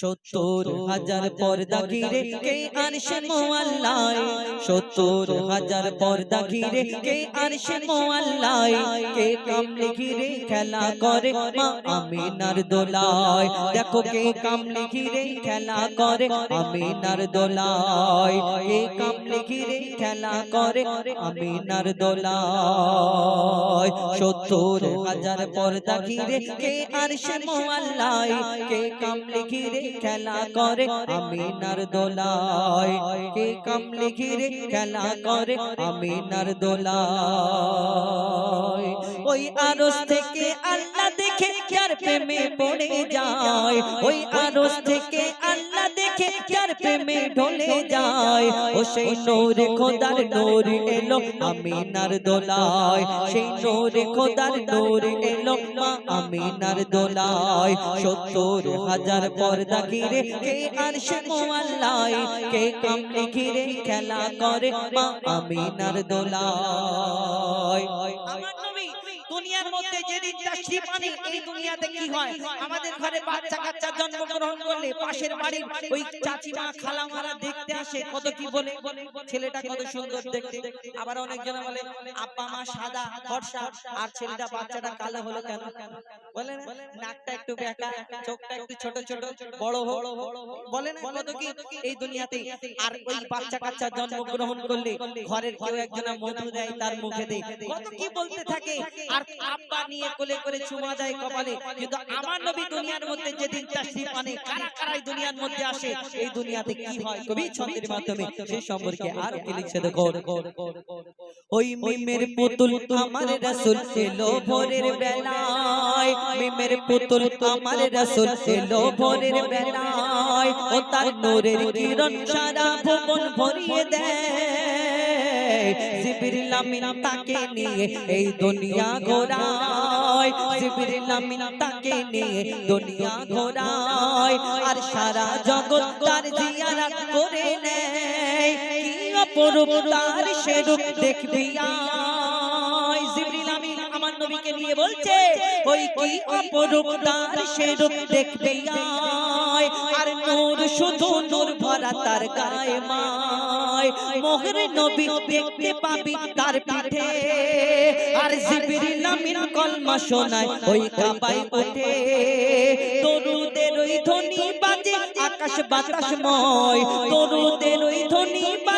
সত্তর হাজার পর্দা ঘিরে কে আর সে মোয়াল্লায়? সত্তর হাজার পর্দা ঘিরে কে আর সে মোয়াল্লায়? কে কামলে ঘিরে খেলা করে? মা আমিনার দোলায়। দেখো কে কামলে ঘিরে খেলা করে। আমিনার দোলায়। কে কামলে ঘিরে খেলা করে? আমিনার দোলায়। সত্তর হাজার পর্দা ঘিরে কে আর সে মোয়াল্লায়? কে কামলে ঘিরে খেলা করে আমিনার দোলায়। কে কামলে ঘিরে খেলা করে আমিনার দোলায়। ওই আরস থেকে আল্লাহ দেখে যার প্রেমে পড়ে যায়। ওই আরস থেকে আল্লাহ যার প্রেমে ঢলে যায় ও সেই নূরে খোদার নূর এলো আমিনার দোলায় সেই নূরে খোদার নূর এলো মা আমিনার দোলায় সত্তর হাজার পর্দা ঘিরে কে আর সে মোয়াল্লায় কে কামলে ঘিরে খেলা করে মা আমিনার দোলায়। আমার দুনিয়ার মধ্যে যেদিন তাশরিফ আনে এই দুনিয়াতে কি হয়? আমাদের ঘরে বাচ্চা কাচ্চা জন্মগ্রহণ করলে পাশের বাড়ির ওই চাচিমা খালামারা দেখতে আসে কত কি বলে? ছেলেটা কত সুন্দর দেখতে। আবার অনেকজন বলে আব্বা মা সাদা ফর্সা আর ছেলেটা বাচ্চাটা কালো হলো কেন? বলে না নাকটা একটু বেঁকা চোখটা একটু ছোট ছোট বড় হোক। বলে না কত কি? এই দুনিয়াতে আর ওই বাচ্চা কাচ্চা জন্মগ্রহণ করলে ঘরের কেউ একজনা মধু দেয় তার মুখে দেয়। কত কি বলতে থাকে? আর আব্বা নিয়ে কোলে করে চুমা দেয় কপালে। কিন্তু আমার নবী দুনিয়ার মধ্যে যেদিন তাশরিফ আনে, কারা কারা এই দুনিয়ার মধ্যে আসে, এই দুনিয়াতে কি হয় কবি? ছন্দের মাধ্যমে। সেই সম্পর্কে আর কি লিখছে দেখো। ওই মিমের পুতুল আমার রসুল এলো ভোরের বেলায়। মিমের পুতুল আমার রসুল এলো ভোরের বেলায়। ও তার নূরের কিরণ সারা ভুবন ভরিয়ে দেয়। জিবরিল আমিন তাকে নিয়ে এই দুনিয়া ঘোরায়। জিবরিল আমিন তাকে নিয়ে দুনিয়া ঘোরায়। আর সারা জগৎ তার জিয়ারত করে নেয়। কি অপরূপ তার সেরূপ দেখবি আয়। জিবরিল আমিন আমার নবীকে নিয়ে বলছে ওই কি অপরূপ তার সেরূপ দেখবি আয়? আর নূর শুধু নূর ভরা তার গায়ে মায়। মোহর নবী দেখতে পাবি তার পিঠে, আর জিবরিল আমিন কলমা শোনায় ওই কাবায় ওঠে তরুদের ওই ধ্বনি বাজে, আকাশ বাতাসময়। তরুদের ওই ধ্বনি বাজে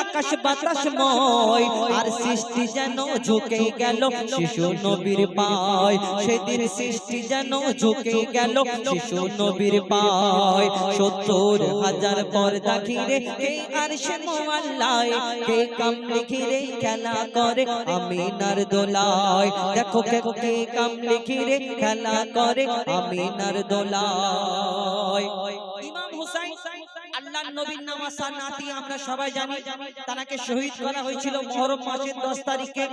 আকাশ বাতাসময়, আর সৃষ্টি যেন ঝুঁকে গেল শিশু নবীর পায়। সেদিন সৃষ্টি যেন ঝুঁকে গেল শিশু নবীর পায়। সত্তর হাজার পর্দা ঘিরে আর সে কে ঘিরে খেলা করে আমিনার দোলায়। দেখো কে ঘিরে খেলা করে আমিনার দোলায়। নবীর নামাসা নাতি আমরা সবাই জানি তাকে শহীদ করা হয়েছিল মহরম মাসের 10 তারিখে।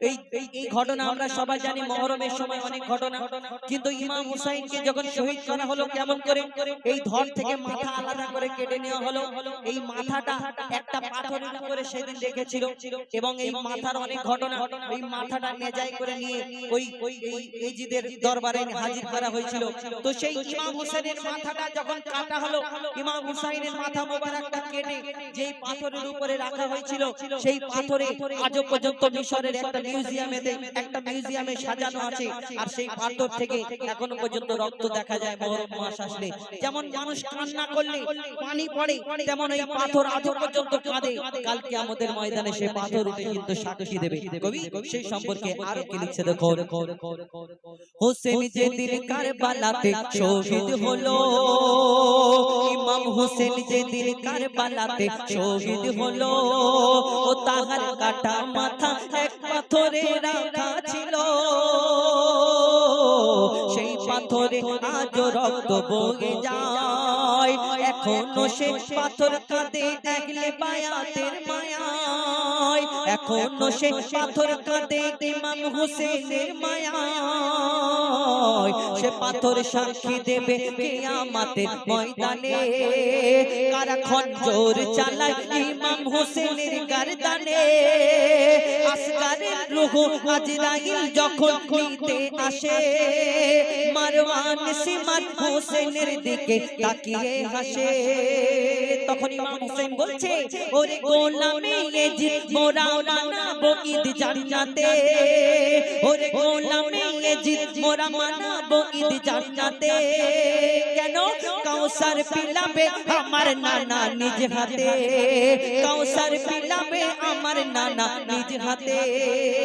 এই এই- ঘটনা আমরা সবাই জানি মহরমের সময় অনেক ঘটনা। কিন্তু ইমাম হুসাইনকে যখন শহীদ করা হলো কেমন করে এই ধর থেকে মাথা আলাদা করে কেটে নেওয়া হলো। এই মাথাটা একটা পাথরের উপরে সেদিন রেখেছিল এবং এই মাথার অনেক ঘটনা এই মাথাটা নেজাই করে নিয়ে ওই ওই এই দরবারে হাজির করা হয়েছিল তো সেই ইমাম হুসেনের মাথাটা যখন কাটা হলো ইমাম হুসাইনের মাথা মোবারকটা কেটে যেই পাথরের উপরে রাখা হয়েছিল, সেই পাথরে আজও পর্যন্ত মিশরের একটা মিউজিয়ামে একটা মিউজিয়ামে সাজানো আছে। আর সেই পাথর থেকে এখনও পর্যন্ত রক্ত দেখা যায় মহরম মাস আসলে। যেমন মানুষ কান্না করলে পানি পড়ে, তেমন এই পাথর আজও পর্যন্ত কাঁদে। কালকে আমাদের ময়দানে সেই পাথর উঠে কিন্তু সাক্ষী দেবে। কবি, সেই সম্পর্কে আরও কি লিখছে দেখো হোসেন যেদিন কারবালাতে শহীদ হলো, ইমাম হোসেন যেদিন কারবালাতে শহীদ হলো। ও তাহার কাটা মাথা এক পাথরে রাখা ছিল। সেই পাথরে আজ রক্ত বগে যায়। এখনও সে পাথর কাঁদে দেখলে বায়াতের মায়ায়। এখনও সে পাথর কাঁদে ইমাম হোসেনের মায়ায়। সে পাথর সাক্ষী দেবে কিয়ামতের ময়দানে। কারা খঞ্জর চালায় ইমাম হোসেনের গারদানে? আসগারের রুহ আজরাইল যখন নিতে আসে। মারওয়ান সিমার হোসেনের দিকে তাকিয়ে হাসে। তখন ইমাম হোসেন বলছে, ওরে গোলামে এজিদ, মোরা মানাবো ঈদ জান্নাতে। ওরে গোলামে এজিদ, মোরা মানাবো ঈদ জান্নাতে। কেন কাউসার পিলাবে আমার নানা নিজ হাতে? কাউসার পিলাবে আমার নানা নিজ হাতে।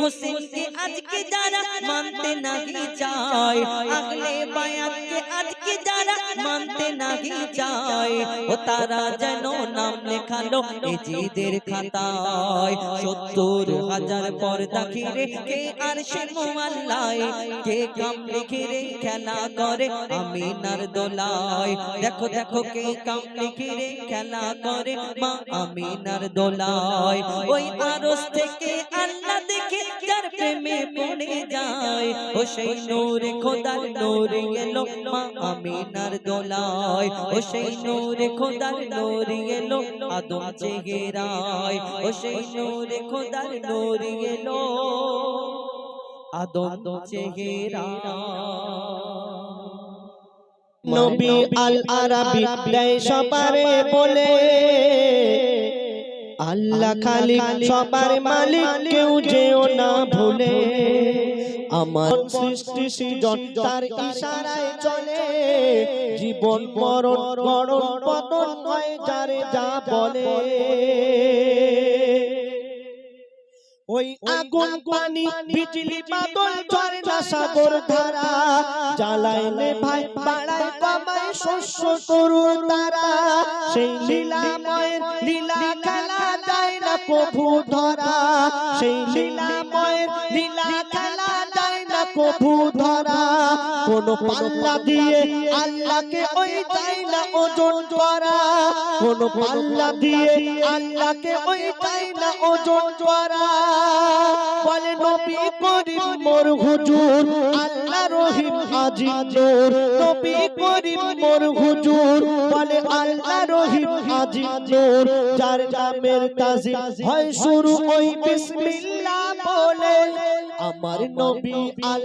হোসেনকে আজকে যারা মানতে নাহি আগলে বায়াতকে আজকে যারা মানতে নাহি ও তারা যেন নাম লেখালো এজিদের খাতায়। সত্তর হাজার পর্দা ঘিরে কে আর সে মোয়াল্লায়, কে কাম লিখে রে খেলা করে আমিনার দোলায়। দেখো দেখো কে কাম লিখে রে খেলা করে মা আমিনার দোলায়। ওই আরস থেকে আল্লাহ দেখে পড়ে যায়, ও সেই নূর খোদার নূর এলো মা আমিনার দোলায়, ও সেই নূর খোদার নূর এলো আদম চেহারায়, ও সেই নূর খোদার নূর এলো আদম চেহারা নবী আল আরাবি দেয় সবারে বলে আল্লাহ খালি সবার মালিক কেউ যেও না ভুলে। আমার সৃষ্টি সৃজন তার ইশারায় চলে। জীবন মরণ গড়ন পতন হয় যারে যা বলে। ওই আগুন পানি বিজলি বাদল ঝর্ণা সাগর ধারা। জ্বালাইলে ভাই বাড়ায় কমায় শস্য তরুণ তারা। সেই লীলাময়ের লীলা কভু ধরা সেই লীলাময়ের লীলা কভু ধরা, কোন পাল্লা দিয়ে আল্লাহকে ওই যায় না ওজন করা কোন পাল্লা দিয়ে আল্লাহকে ওই যায় না ওজন করা বলে নবী করিম, মোর হুজুর, আল্লাহ রহিম আজিম নূর নবী করিম, মোর হুজুর, বলে আল্লাহ রহিম আজিম নূর যার নামের তাজিম হয় শুরু ওই বিসমিল্লাহ বলে। আমার নবী আল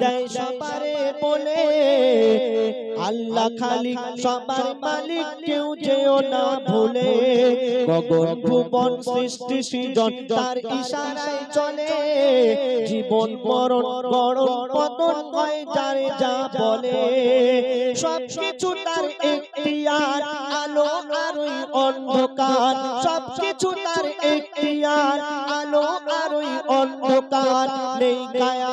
দেয় সবারে বলে। আল্লাহ খালিক সবার মালিক, কেউ যেও না ভুলে। গগন ভুবন সৃষ্টি সৃজন, তার ইশারায় চলে। জীবন মরণ গড়ন পতন হয়, যারে যা বলে। সব কিছু তার আলো আর ওই অন্ধকার। সব কিছু তার আলো আর ওই অন্ধকার। নেই গায়া